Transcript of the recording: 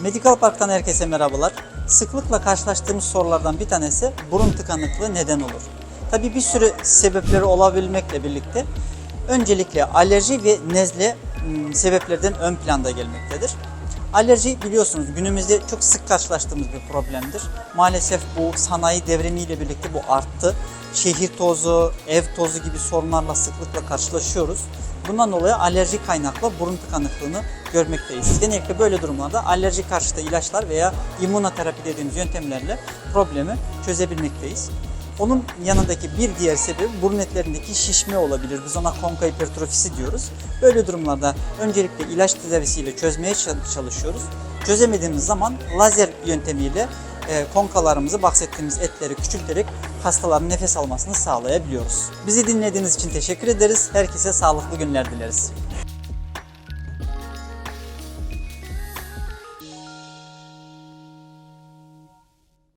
Medical Park'tan herkese merhabalar. Sıklıkla karşılaştığımız sorulardan bir tanesi burun tıkanıklığı neden olur? Tabii bir sürü sebepleri olabilmekle birlikte öncelikle alerji ve nezle ım, sebeplerden ön planda gelmektedir. Alerji biliyorsunuz günümüzde çok sık karşılaştığımız bir problemdir. Maalesef bu sanayi devrimiyle birlikte bu arttı. Şehir tozu, ev tozu gibi sorunlarla sıklıkla karşılaşıyoruz. Bundan dolayı alerji kaynaklı burun tıkanıklığını görmekteyiz. Genellikle böyle durumlarda alerji karşıtı ilaçlar veya immünoterapi dediğimiz yöntemlerle problemi çözebilmekteyiz. Onun yanındaki bir diğer sebep burun etlerindeki şişme olabilir. Biz ona konka hipertrofisi diyoruz. Böyle durumlarda öncelikle ilaç tedavisiyle çözmeye çal- çalışıyoruz. Çözemediğimiz zaman lazer yöntemiyle e, konkalarımızı bahsettiğimiz etleri küçülterek hastaların nefes almasını sağlayabiliyoruz. Bizi dinlediğiniz için teşekkür ederiz. Herkese sağlıklı günler dileriz.